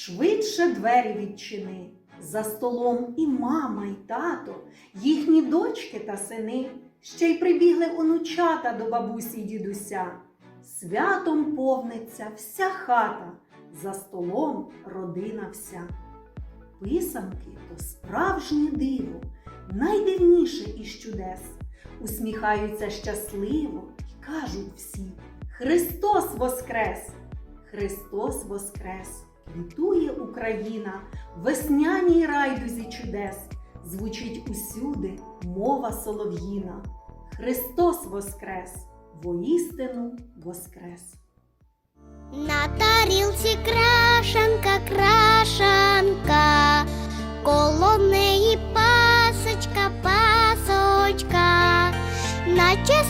швидше двері відчини. За столом і мама, і тато, їхні дочки та сини, ще й прибігли онучата до бабусі й дідуся. Святом повниться вся хата, за столом родина вся. Писанки то справжнє диво, найдивніше із чудес. Усміхаються щасливо і кажуть всі: Христос Воскрес! Христос Воскрес! Квітує Україна, весняній райдузі чудес, звучить усюди мова солов'їна. Христос Воскрес! Воістину Воскрес! На тарілці крашанка, крашанка, коло неї пасочка, пасочка, наче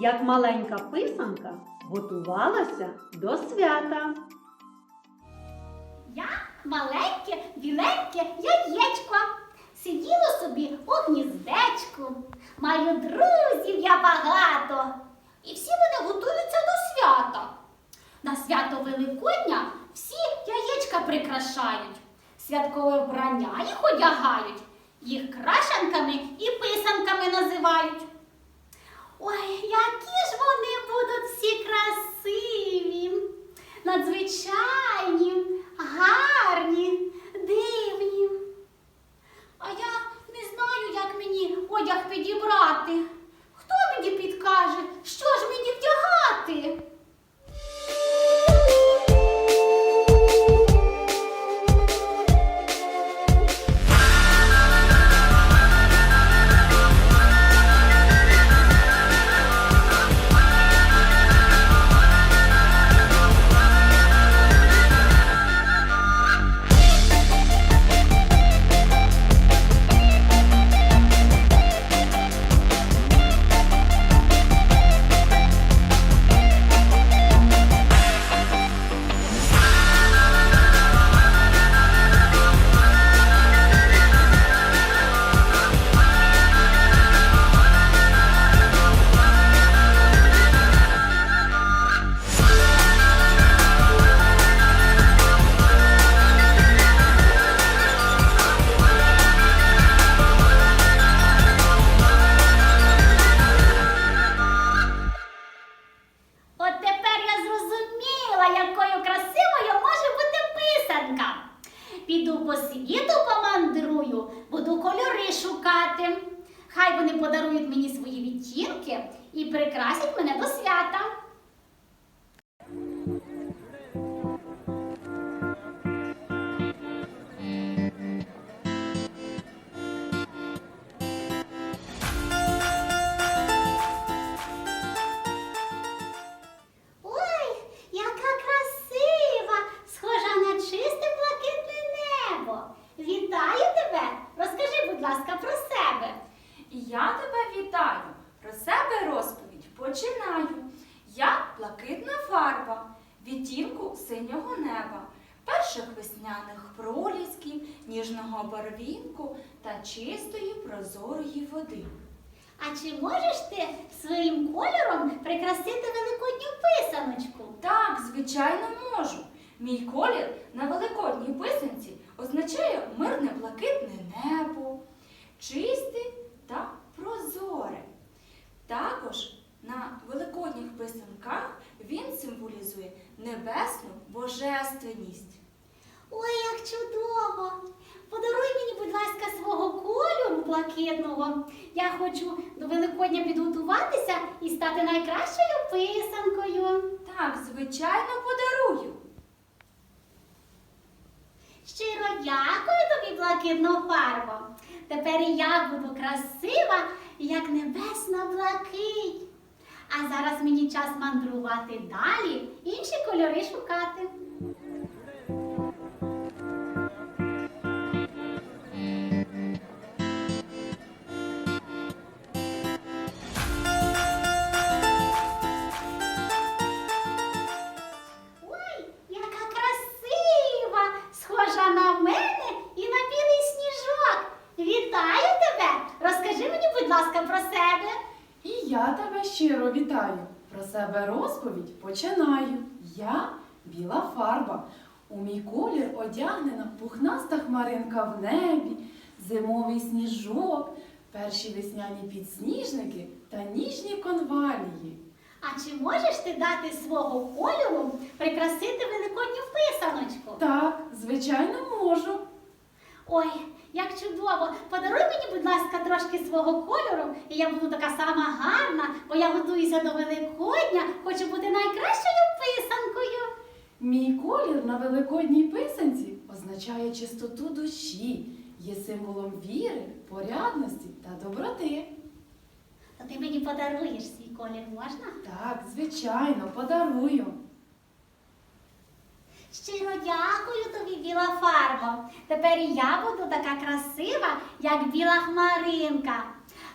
як маленька писанка готувалася до свята. Я маленьке, біленьке яєчко. Сиділо собі у гніздечку. Маю друзів я багато. І всі вони готуються до свята. На свято Великодня всі яєчка прикрашають. Святкове вбрання їх одягають. Їх крашанками і писанками називають. Ой, які ж вони будуть всі красиві, надзвичайні, гарні, дивні. А я не знаю, як мені одяг підібрати. Хто мені підкаже, що ж мені вдягати? Прозорої води. А чи можеш ти своїм кольором прикрасити великодню писаночку? Так, звичайно, можу. Мій колір на великодній писанці означає мирне блакитне небо, чисте та прозоре. Також на великодніх писанках він символізує небесну божественність. Ой, як чудово! Подаруй мені, будь ласка, свого кольору блакитного. Я хочу до Великодня підготуватися і стати найкращою писанкою. Так, звичайно, подарую. Щиро дякую тобі, блакитна фарбо. Тепер і я буду красива, як небесна блакить. А зараз мені час мандрувати далі, інші кольори шукати. Себе розповідь починаю. Я біла фарба. У мій колір одягнена пухнаста хмаринка в небі, зимовий сніжок, перші весняні підсніжники та ніжні конвалії. А чи можеш ти дати свого кольору прикрасити великодню писаночку? Так, звичайно, можу. Ой, як чудово! Подаруй мені, будь ласка, трошки свого кольору, і я буду така сама гарна, бо я готуюся до Великодня, хочу бути найкращою писанкою. Мій колір на великодній писанці означає чистоту душі, є символом віри, порядності та доброти. То ти мені подаруєш свій колір, можна? Так, звичайно, подарую. Щиро дякую тобі, біла фарбо. Тепер і я буду така красива, як біла хмаринка.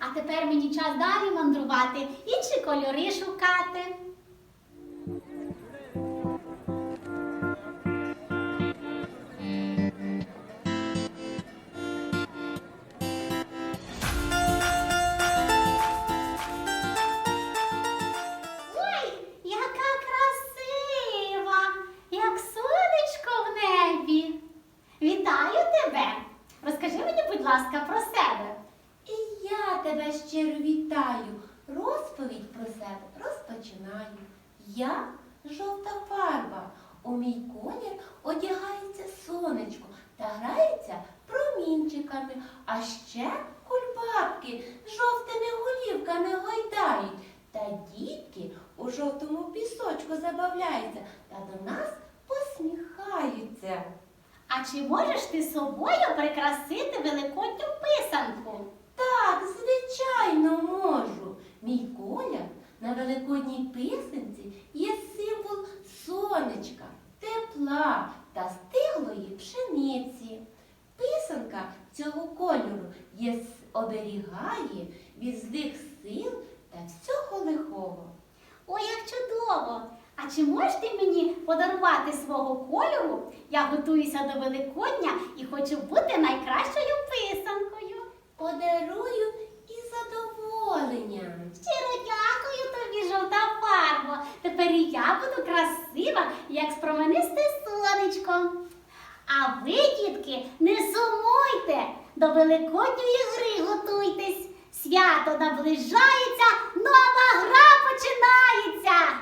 А тепер мені час далі мандрувати, інші кольори шукати. Пісочку забавляються та до нас посміхаються. А чи можеш ти собою прикрасити великодню писанку? Так, звичайно, можу. Мій колір на великодній писанці є символ сонечка, тепла та стиглої пшениці. Писанка цього кольору є, оберігає від злих сил та всього лихого. Ой, як чудово! А чи можеш ти мені подарувати свого кольору? Я готуюся до Великодня і хочу бути найкращою писанкою. Подарую із задоволенням. Щиро дякую тобі, жовта фарбо. Тепер і я буду красива, як спроменисте сонечко. А ви, дітки, не сумуйте, до Великодньої гри готуйтесь. Свято наближається, нова гра починається.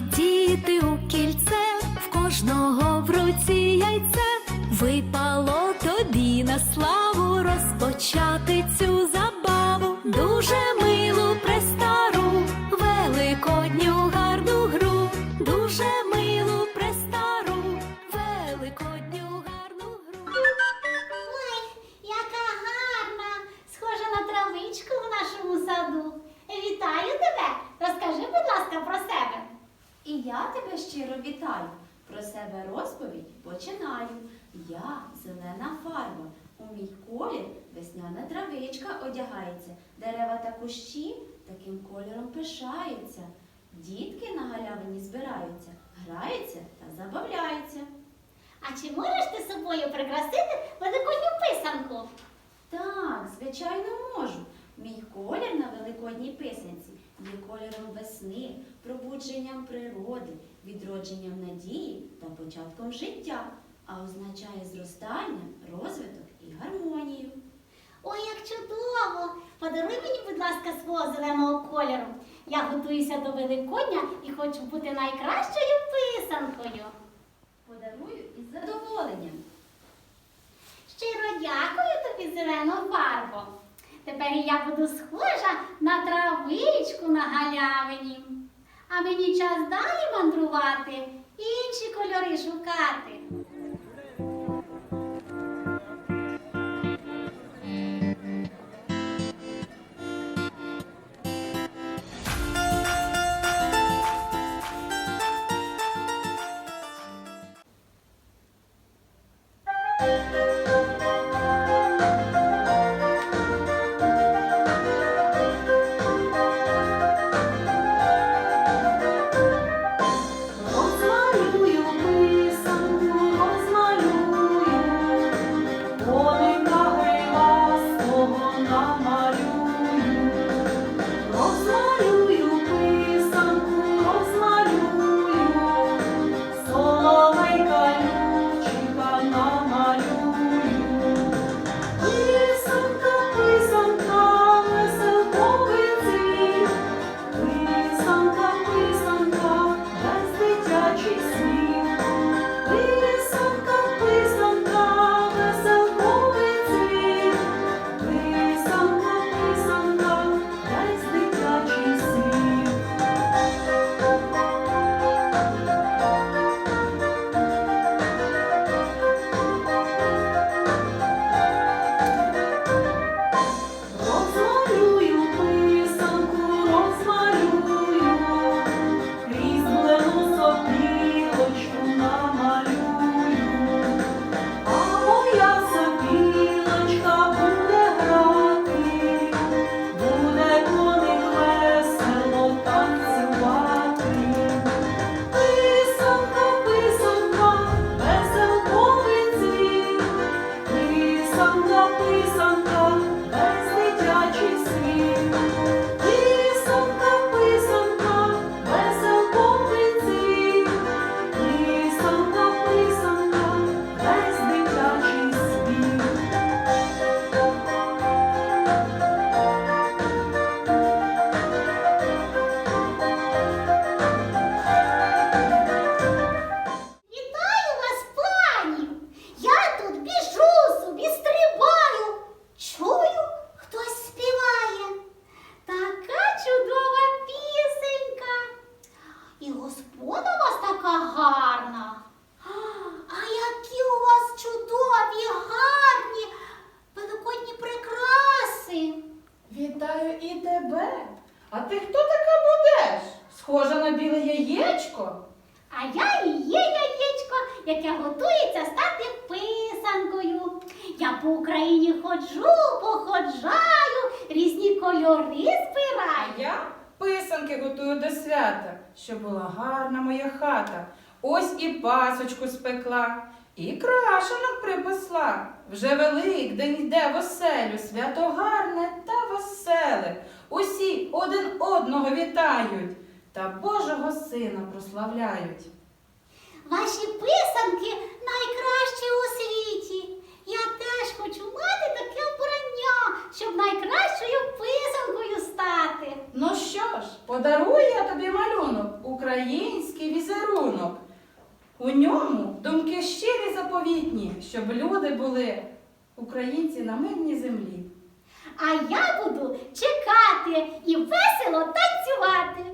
Діти у кільце, в кожного в руці яйце. Випало тобі на славу розпочати цю забаву. Дуже милу себе розповідь починаю. Я зелена фарба. У мій колір весняна травичка одягається. Дерева та кущі таким кольором пишаються. Дітки на галявині збираються, граються та забавляються. А чи можеш ти собою прикрасити великодню писанку? Так, звичайно, можу. Мій колір на великодній писанці є кольором весни, пробудженням природи, відродженням надії та початком життя, а означає зростання, розвиток і гармонію. Ой, як чудово! Подаруй мені, будь ласка, свого зеленого кольору. Я готуюся до Великодня і хочу бути найкращою писанкою. Подарую із задоволенням. Щиро дякую тобі, зелено фарбо. Тепер я буду схожа на травичку на галявині. А мені час далі мандрувати, інші кольори шукати. І тебе. А ти хто така будеш? Схожа на біле яєчко? А я і є яєчко, яке готується стати писанкою. Я по Україні ходжу, походжаю, різні кольори збираю. А я писанки готую до свята, щоб була гарна моя хата. Ось і пасочку спекла, і крашенок припасла. Вже Великдень йде в оселю, свято гарне та веселе. Усі один одного вітають та Божого сина прославляють. Ваші писанки найкращі у світі. Я теж хочу мати таке вбрання, щоб найкращою писанкою стати. Ну що ж, подарую я тобі малюнок, український візерунок. У ньому думки щирі заповітні, щоб люди були українці на мирній землі. А я буду чекати і весело танцювати.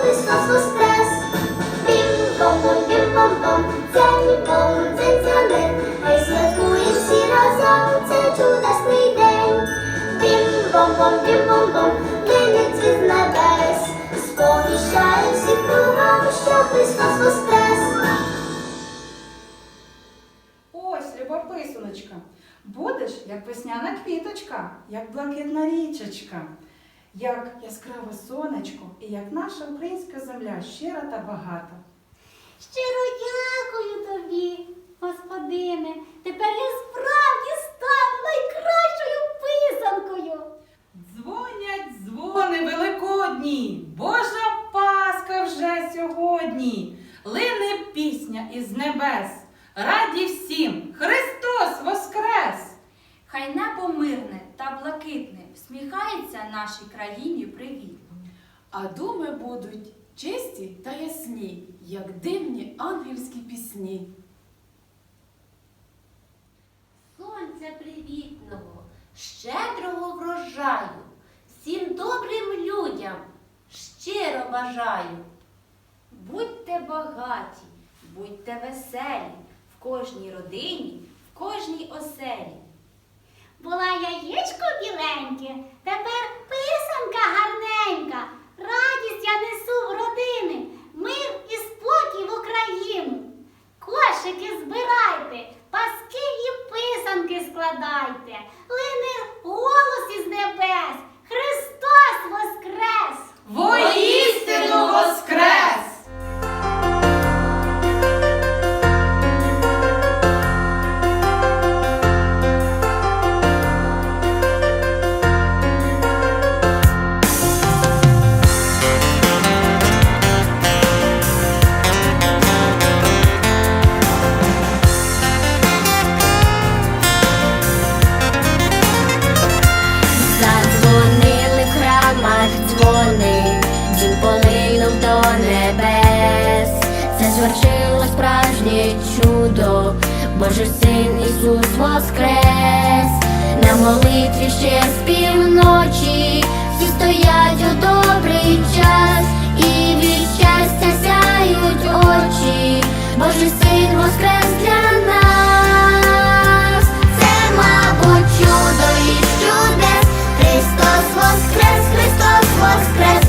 Христос воскрес. Бім-бом-бом, бім-бом-бом, дзень-бом, дзень-дзелень, хай святкує всі разом цей чудесний день. Бім-бом-бом, бім-бом-бом, линить від небес, сповіщає всі кругом, що Христос воскрес. Ось, люба писаночка, будеш як весняна квіточка, як блакитна річечка, як яскраве сонечко і як наша українська земля щира та багата. Щиро дякую тобі, господине. Тепер я справді стану найкращою писанкою. Дзвонять дзвони великодні, Божа Пасха вже сьогодні. Лине пісня із небес. Раді всім! Христос Воскрес! Хай небо мирне та блакитне, всміхається нашій країні привіт. А думи будуть чисті та ясні, як дивні ангельські пісні. Сонця привітного, щедрого врожаю, всім добрим людям щиро бажаю. Будьте багаті, будьте веселі, в кожній родині, в кожній оселі. Була яєчко біленьке, тепер писанка гарненька. Радість я несу в родини, мир і спокій в Україну. Небес. Це звершило справжнє чудо, Божий син Ісус воскрес. На молитві ще з півночі, всі стоять у добрий час, і від щастя сяють очі, Божий син воскрес для нас. Це, мабуть, чудо із чудес. Христос воскрес, Христос воскрес,